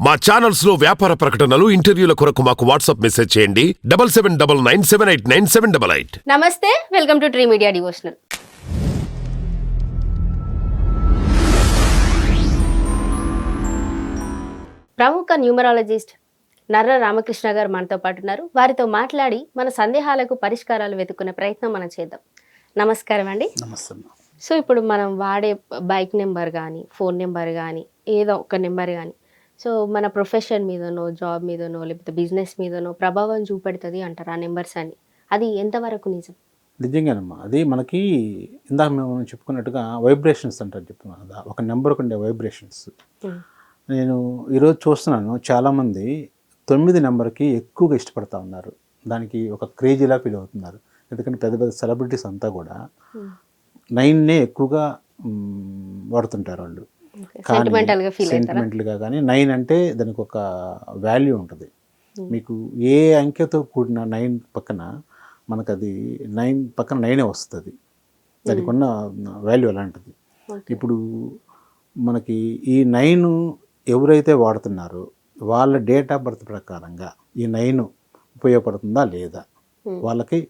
మా ఛానల్స్లో వ్యాపార ప్రకటనలు ఇంటర్వ్యూల కొరకు మాకు వాట్సాప్ మెసేజ్ చేయండి. Double seven double nine seven eight nine seven double eight. నమస్తే welcome to tree media devotional. ప్రముఖ న్యూమరాలజిస్ట్ నర్ర రామకృష్ణ గారు మనతో పాటు ఉన్నారు. వారితో మాట్లాడి మన సందేహాలకు పరిష్కారాలు వెతుక్కునే ప్రయత్నం మనం చేద్దాం. నమస్కారం అండి. నమస్తే. సో ఇప్పుడు మనం వాడే బైక్ నెంబర్ కానీ ఫోన్ నెంబర్ కానీ ఏదో ఒక నెంబర్ కానీ సో మన ప్రొఫెషన్ మీదనో జాబ్ మీదనో లేకపోతే బిజినెస్ మీదనో ప్రభావం చూపెడుతుంది అంటారు ఆ నెంబర్స్ అని. అది ఎంతవరకు నిజం? నిజంగానమ్మా. అది మనకి ఇందాక మేము చెప్పుకున్నట్టుగా వైబ్రేషన్స్ అంటారు చెప్తున్నాను కదా ఒక నెంబర్కి ఉండే వైబ్రేషన్స్. నేను ఈరోజు చూస్తున్నాను చాలామంది తొమ్మిది నెంబర్కి ఎక్కువగా ఇష్టపడతా ఉన్నారు. దానికి ఒక క్రేజీలా ఫీల్ అవుతున్నారు. ఎందుకంటే పెద్ద పెద్ద సెలబ్రిటీస్ అంతా కూడా. నైన్నే ఎక్కువగా వాడుతుంటారు వాళ్ళు. సెంటిమెంటల్గా కానీ నైన్ అంటే దానికి ఒక వాల్యూ ఉంటుంది Hmm. మీకు ఏ అంకెతో కూడిన నైన్ పక్కన మనకు అది నైన్ పక్కన నైనే వస్తుంది దానికి ఉన్న వాల్యూ అలాంటిది. ఇప్పుడు మనకి ఈ నైన్ ఎవరైతే వాడుతున్నారో వాళ్ళ డేట్ ఆఫ్ బర్త్ ప్రకారంగా ఈ నైన్ ఉపయోగపడుతుందా లేదా Hmm. వాళ్ళకి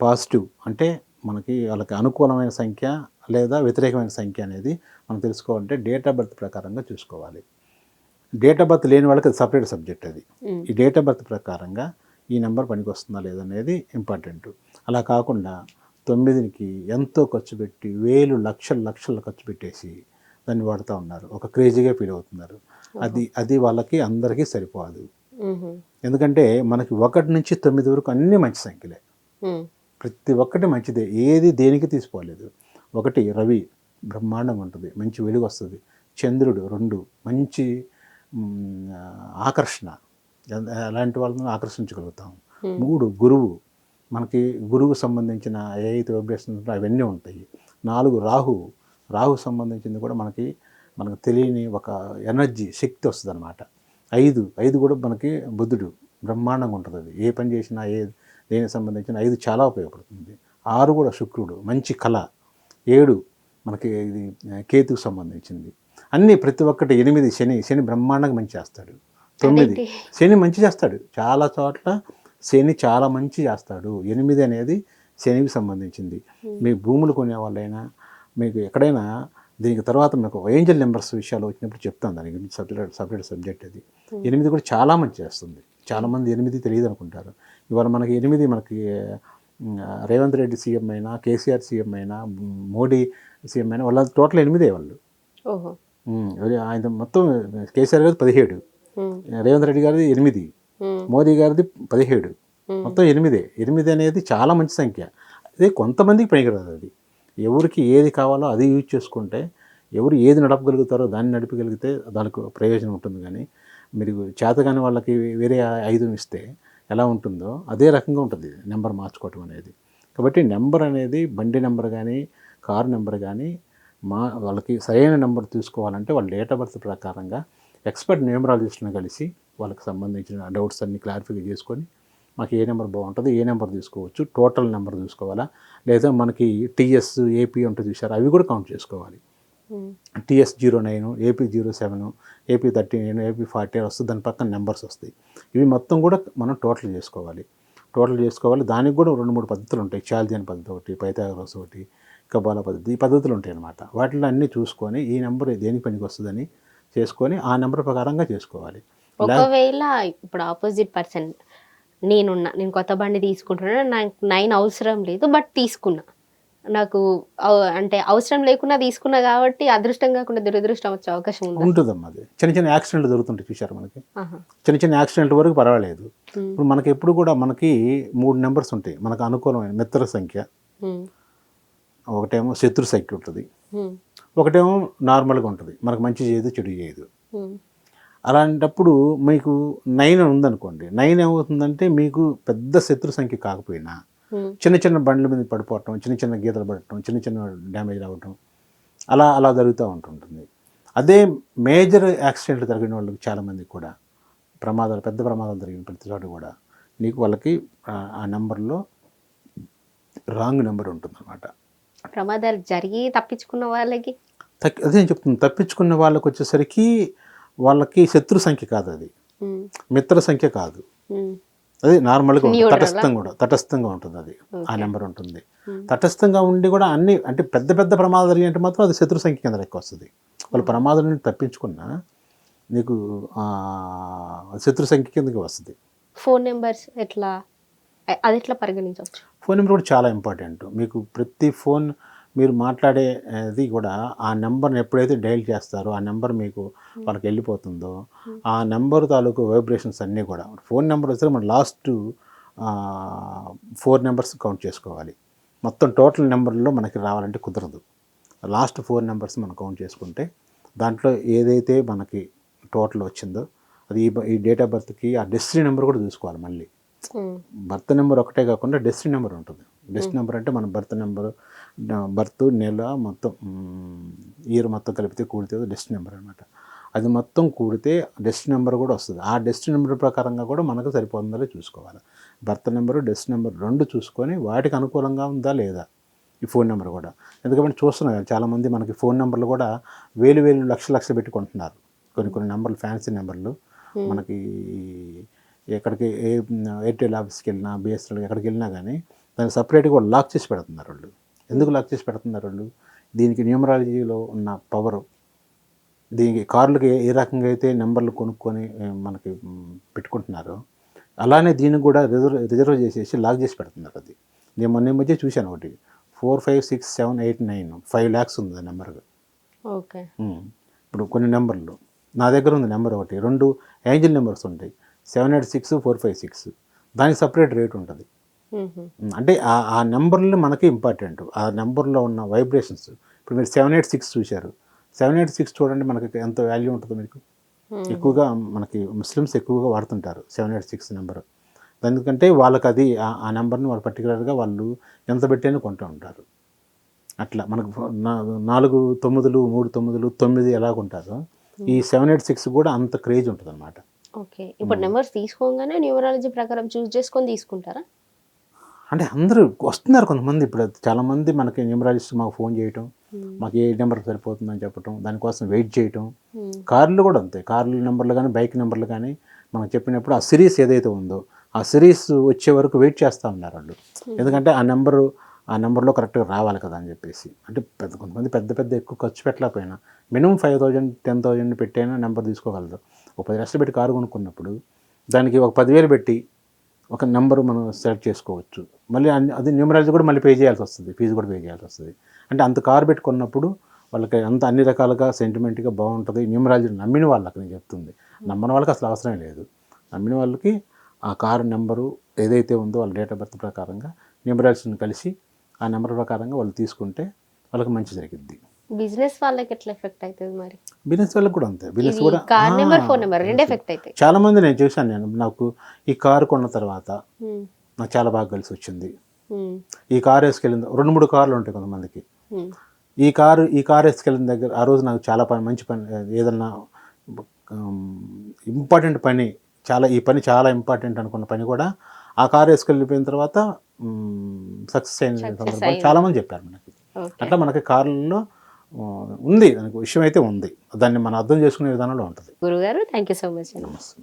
పాజిటివ్ అంటే మనకి వాళ్ళకి అనుకూలమైన సంఖ్య లేదా వ్యతిరేకమైన సంఖ్య అనేది మనం తెలుసుకోవాలంటే డేట్ ఆఫ్ బర్త్ ప్రకారంగా చూసుకోవాలి. డేట్ ఆఫ్ బర్త్ లేని వాళ్ళకి అది సపరేట్ సబ్జెక్ట్ అది. ఈ డేట్ ఆఫ్ బర్త్ ప్రకారంగా ఈ నెంబర్ పనికి వస్తుందా లేదనేది ఇంపార్టెంట్ అలా కాకుండా తొమ్మిదికి ఎంతో ఖర్చు పెట్టి వేలు లక్షలు లక్షలు ఖర్చు పెట్టేసి దాన్ని వాడుతూ ఉన్నారు. ఒక క్రేజీగా ఫీల్ అవుతున్నారు. అది అది వాళ్ళకి అందరికీ సరిపోదు. ఎందుకంటే మనకి ఒకటి నుంచి తొమ్మిది వరకు అన్నీ మంచి సంఖ్యలే. ప్రతి ఒక్కటి మంచిదే. ఏది దేనికి తీసుకోలేదు. ఒకటి రవి బ్రహ్మాండంగా ఉంటుంది. మంచి వెలుగు వస్తుంది. చంద్రుడు రెండు మంచి ఆకర్షణ. అలాంటి వాళ్ళని ఆకర్షించగలుగుతాం. మూడు గురువు. మనకి గురువు సంబంధించిన ఏ అయితే ఉంటాయో అవన్నీ ఉంటాయి. నాలుగు రాహు. రాహు సంబంధించింది కూడా మనకి మనకు తెలియని ఒక ఎనర్జీ శక్తి వస్తుంది అనమాట ఐదు ఐదు కూడా మనకి బుద్ధుడు బ్రహ్మాండంగా ఉంటుంది అది. ఏ పని చేసినా ఏ దేనికి సంబంధించిన ఐదు చాలా ఉపయోగపడుతుంది. ఆరు కూడా శుక్రుడు మంచి కళ. ఏడు మనకి ఇది కేతుకు సంబంధించింది. అన్నీ ప్రతి ఒక్కటి ఎనిమిది శని శని బ్రహ్మాండంగా మంచి చేస్తాడు. తొమ్మిది? శని మంచి చేస్తాడు. చాలా చోట్ల శని చాలా మంచి చేస్తాడు. ఎనిమిది అనేది శనికి సంబంధించింది. మీ భూములు కొనే వాళ్ళైనా మీకు ఎక్కడైనా దీనికి తర్వాత మీకు ఏంజల్ నెంబర్స్ విషయాలు వచ్చినప్పుడు చెప్తాను. దాని గురించి సపరేట్ సపరేట్ సబ్జెక్ట్ అది. ఎనిమిది కూడా చాలా మంచి చేస్తుంది. చాలామంది ఎనిమిది తెలియదు అనుకుంటారు. ఇవాళ మనకి ఎనిమిది మనకి రేవంత్ రెడ్డి సీఎం అయినా కేసీఆర్ సీఎం అయినా మోడీ సీఎం అయినా వాళ్ళ టోటల్ ఎనిమిదే వాళ్ళు. ఆయన మొత్తం కేసీఆర్ గారిది పదిహేడు. ఉమ్. రేవంత్ రెడ్డి గారిది ఎనిమిది. ఉమ్. మోదీ గారిది పదిహేడు. Hmm. మొత్తం ఎనిమిదే. ఎనిమిది అనేది చాలా మంచి సంఖ్య. అదే కొంతమందికి పనికిరాదు అది. ఎవరికి ఏది కావాలో అది యూజ్ చేసుకుంటే ఎవరు ఏది నడపగలుగుతారో దాన్ని నడిపగలిగితే దానికి ప్రయోజనం ఉంటుంది. కానీ మీరు చేతగాని వాళ్ళకి వేరే ఐదు ఇస్తే ఎలా ఉంటుందో అదే రకంగా ఉంటుంది నెంబర్ మార్చుకోవటం అనేది. కాబట్టి నెంబర్ అనేది బండి నెంబర్ కానీ కారు నెంబర్ కానీ మా వాళ్ళకి సరైన నెంబర్ తీసుకోవాలంటే వాళ్ళ డేట్ ఆఫ్ బర్త్ ప్రకారంగా ఎక్స్పర్ట్ న్యూమరాలజిస్ట్ని కలిసి వాళ్ళకి సంబంధించిన డౌట్స్ అన్ని క్లారిఫై చేసుకొని మాకు ఏ నెంబర్ బాగుంటుంది ఏ నెంబర్ తీసుకోవచ్చు టోటల్ నెంబర్ చూసుకోవాలా? లేదా మనకి టీఎస్ ఏపీ ఉంటుంది చూసారు అవి కూడా కౌంట్ చేసుకోవాలి. TS zero nine AP zero seven AP thirty nine AP forty వస్తుంది దాని పక్కన నెంబర్స్ వస్తాయి. ఇవి మొత్తం కూడా మనం టోటల్ చేసుకోవాలి. టోటల్ చేసుకోవాలి. దానికి కూడా రెండు మూడు పద్ధతులు ఉంటాయి. చాల్దియన్ పద్ధతి ఒకటి పైథాగరస్ ఒకటి కబాల పద్ధతి ఈ పద్ధతులు ఉంటాయి అన్నమాట. వాటిలో అన్నీ చూసుకొని ఈ నెంబర్ దేనికి పనికి వస్తుందని చేసుకొని ఆ నెంబర్ ప్రకారంగా చేసుకోవాలి. ఒకవేళ ఇప్పుడు ఆపోజిట్ పర్సన్ నేనున్నా నేను కొత్త బండి తీసుకుంటున్నా నాకు నైన్ అవసరం లేదు బట్ తీసుకున్నా నాకు అంటే అవసరం లేకుండా తీసుకున్నా కాబట్టి అదృష్టం కాకుండా దురదృష్టం వచ్చే అవకాశం ఉందా ఉంటుందమ్మా అది చిన్న చిన్న యాక్సిడెంట్లు జరుగుతుంటాయి చూశారు మనకి. చిన్న చిన్న యాక్సిడెంట్ వరకు పర్వాలేదు. ఇప్పుడు మనకి ఎప్పుడు కూడా మనకి మూడు నెంబర్స్ ఉంటాయి మనకు అనుకూలమైన మిత్ర సంఖ్య. ఒకటేమో శత్రు సంఖ్య ఉంటుంది. ఒకటేమో నార్మల్గా ఉంటుంది మనకు మంచి చేయదు చెడు చేయదు. అలాంటప్పుడు మీకు నైన్ ఉందనుకోండి. నైన్ ఏమవుతుందంటే మీకు పెద్ద శత్రు సంఖ్య కాకపోయినా ఉమ్. చిన్న చిన్న బండ్ల మీద పడిపోవటం చిన్న చిన్న గీతలు పడటం చిన్న చిన్న డ్యామేజ్ రావటం అలా అలా జరుగుతూ ఉంటుంటుంది. అదే మేజర్ యాక్సిడెంట్లు జరిగిన వాళ్ళకి చాలామందికి కూడా ప్రమాదాలు పెద్ద ప్రమాదాలు జరిగిన ప్రతి చోట కూడా నీకు వాళ్ళకి ఆ- నెంబర్లో రాంగ్ నెంబర్ ఉంటుందన్నమాట. ప్రమాదాలు జరిగి తప్పించుకున్న వాళ్ళకి? అదే చెప్తుంది తప్పించుకున్న వాళ్ళకి వచ్చేసరికి వాళ్ళకి శత్రు సంఖ్య కాదు అది. మిత్ర సంఖ్య కాదు. అది నార్మల్గా? తటస్థంగా కూడా తటస్థంగా ఉంటుంది అది. ఆ. నెంబర్ ఉంటుంది. తటస్థంగా ఉండి కూడా అన్ని అంటే పెద్ద పెద్ద ప్రమాదాలు జరిగి అంటే మాత్రం అది శత్రు సంఖ్య కింద లెక్క వస్తుంది. వాళ్ళు ప్రమాదం నుండి తప్పించుకున్నా నీకు శత్రు సంఖ్య కిందకి వస్తుంది. ఫోన్ నెంబర్స్ ఎట్లా? అది ఎట్లా పరిగణించవచ్చు? ఫోన్ నెంబర్ కూడా చాలా ఇంపార్టెంట్. మీకు ప్రతి ఫోన్ మీరు మాట్లాడేది కూడా ఆ నెంబర్ని ఎప్పుడైతే డైల్ చేస్తారో ఆ నెంబర్ మీకు వాళ్ళకి వెళ్ళిపోతుందో ఆ నెంబర్ తాలూకు వైబ్రేషన్స్ అన్నీ కూడా ఫోన్ నెంబర్ వస్తే మనం లాస్ట్ ఫోర్ నెంబర్స్ కౌంట్ చేసుకోవాలి. మొత్తం టోటల్ నెంబర్లో మనకి రావాలంటే కుదరదు. లాస్ట్ ఫోర్ నెంబర్స్ మనం కౌంట్ చేసుకుంటే దాంట్లో ఏదైతే మనకి టోటల్ వచ్చిందో అది ఈ డేట్ ఆఫ్ బర్త్కి ఆ డెస్టినీ నెంబర్ కూడా చూసుకోవాలి మళ్ళీ. బర్త్ నెంబర్ ఒకటే కాకుండా డెస్టినీ నెంబర్ ఉంటుంది. డెస్టినీ నెంబర్ అంటే మన బర్త్ నెంబర్ బర్త్ నెల మొత్తం ఇయర్ మొత్తం కలిపితే కూడితే డెస్టినీ నెంబర్ అనమాట అది మొత్తం కూడితే డెస్టినీ నెంబర్ కూడా వస్తుంది. ఆ డెస్టినీ నెంబర్ ప్రకారంగా కూడా మనకు సరిపోతుందో చూసుకోవాలి. బర్త్ నెంబరు డెస్టినీ నెంబర్ రెండు చూసుకొని వాటికి అనుకూలంగా ఉందా లేదా? ఈ ఫోన్ నెంబర్ కూడా. ఎందుకంటే చూస్తున్నాం కదా, చాలామంది మనకి ఫోన్ నెంబర్లు కూడా వేలు వేలు లక్ష లక్ష పెట్టుకుంటున్నారు కొన్ని కొన్ని నెంబర్లు ఫ్యాన్సీ నెంబర్లు. మనకి ఎక్కడికి ఏ ఎయిర్టెల్ ఆఫీస్కి వెళ్ళినా బిఎస్ఎన్ఎల్ ఎక్కడికి వెళ్ళినా కానీ దానికి సపరేట్గా లాక్ చేసి పెడుతున్నారు వాళ్ళు. ఎందుకు లాక్ చేసి పెడుతున్నారు వాళ్ళు? దీనికి న్యూమరాలజీలో ఉన్న పవర్ దీనికి కార్లకి ఏ- రకంగా అయితే నెంబర్లు కొనుక్కొని మనకి పెట్టుకుంటున్నారో అలానే దీనికి కూడా రిజర్వ్ రిజర్వ్ చేసేసి లాక్ చేసి పెడుతున్నారు అది. నేను మొన్న మధ్య చూశాను ఒకటి. Four five six seven eight nine five lakhs ఉంది ఆ నెంబర్. ఓకే. ఇప్పుడు కొన్ని నెంబర్లు. నా దగ్గర ఉంది నెంబర్ ఒకటి. రెండు ఏంజిల్ నెంబర్స్ ఉంటాయి. Seven eight six four five six. దానికి సపరేట్ రేట్ ఉంటుంది. అంటే ఆ ఆ నెంబర్లు మనకి ఇంపార్టెంట్. ఆ నెంబర్లో ఉన్న వైబ్రేషన్స్. ఇప్పుడు మీరు సెవెన్ ఎయిట్ సిక్స్ చూశారు. సెవెన్ ఎయిట్ సిక్స్ చూడండి మనకి ఎంత వాల్యూ ఉంటుందో మీకు. ఎక్కువగా మనకి ముస్లిమ్స్ ఎక్కువగా వాడుతుంటారు సెవెన్ ఎయిట్ సిక్స్ నెంబర్. ఎందుకంటే వాళ్ళకి అది ఆ- నెంబర్ని వాళ్ళు పర్టికులర్గా వాళ్ళు ఎంత పెట్టైనా కొంటూ ఉంటారు. అట్లా మనకు నాలుగు తొమ్మిదిలు మూడు తొమ్మిదిలు తొమ్మిది ఎలాగుంటారో ఈ సెవెన్ ఎయిట్ సిక్స్ కూడా అంత క్రేజ్ ఉంటుంది అనమాట ఓకే. ఇప్పుడు నెంబర్స్ తీసుకోగానే న్యూమరాలజీ ప్రకారం చూస్ చేసుకొని తీసుకుంటారా? అంటే అందరూ వస్తున్నారు కొంతమంది ఇప్పుడు. చాలామంది మనకి న్యూమరాలజిస్ట్ మాకు ఫోన్ చేయటం మాకు ఏ నెంబర్ సరిపోతుందని చెప్పటం దానికోసం వెయిట్ చేయటం. ఉమ్, కార్లు కూడా అంతే. కార్ల నెంబర్లు కానీ బైక్ నెంబర్లు కానీ మనం చెప్పినప్పుడు ఆ సిరీస్ ఏదైతే ఉందో ఆ సిరీస్ వచ్చే వరకు వెయిట్ చేస్తూ ఉన్నారు వాళ్ళు. ఎందుకంటే ఆ నెంబరు ఆ నెంబర్లో కరెక్ట్గా రావాలి కదా అని చెప్పేసి. అంటే పెద్ద కొంతమంది పెద్ద పెద్ద ఎక్కువ ఖర్చు పెట్టలేకపోయినా minimum five thousand ten thousand పెట్టైనా number తీసుకోగలరు. ఒక పది లక్షలు పెట్టి కారు కొనుక్కున్నప్పుడు దానికి ఒక పదివేలు పెట్టి ఒక నెంబర్ మనం సెలెక్ట్ చేసుకోవచ్చు. మళ్ళీ అది న్యూమరాలజీ కూడా మళ్ళీ పే చేయాల్సి వస్తుంది ఫీజు కూడా పే చేయాల్సి వస్తుంది. అంటే అంత కారు పెట్టుకున్నప్పుడు వాళ్ళకి అంత అన్ని రకాలుగా సెంటిమెంట్గా బాగుంటుంది న్యూమరాలజీ నమ్మిన వాళ్ళకి నేను చెప్తుంది. నమ్మని వాళ్ళకి అసలు అవసరం లేదు. నమ్మిన వాళ్ళకి ఆ కారు నెంబరు ఏదైతే ఉందో వాళ్ళ డేట్ ఆఫ్ బర్త్ ప్రకారంగా న్యూమరాలజీని కలిసి ఆ నెంబర్ ప్రకారంగా వాళ్ళు తీసుకుంటే వాళ్ళకి మంచి జరిగిద్ది. బిజినెస్ వాళ్ళకి ఎట్లా ఎఫెక్ట్ అవుతుంది మరి? బిజినెస్ వాళ్ళకి కూడా అంతే. బిజినెస్ కూడా కార్ నెంబర్ ఫోన్ నెంబర్ రెండు ఎఫెక్ట్ అవుతాయి చాలా మంది నేను చూశాను నేను నాకు ఈ కారు కొన్న తర్వాత నాకు చాలా బాగా కలిసి వచ్చింది. ఈ కారు వేసుకెళ్ళింది. రెండు మూడు కార్లు ఉంటాయి కొంతమందికి. ఈ కారు ఈ కారు వేసుకెళ్ళిన దగ్గర ఆ రోజు నాకు చాలా పని మంచి పని ఏదన్నా ఇంపార్టెంట్ పని చాలా ఈ పని చాలా ఇంపార్టెంట్ అనుకున్న పని కూడా ఆ కారు వేసుకెళ్ళిపోయిన తర్వాత సక్సెస్ అయిన సందర్భాలు. చాలా మంది చెప్పారు మనకి. అట్లా మనకి కార్లలో ఉంది. దానికి విషయం అయితే ఉంది. దాన్ని మనం అర్థం చేసుకునే విధానంలో ఉంటుంది. గురుగారు థ్యాంక్ యూ సో మచ్ నమస్తే.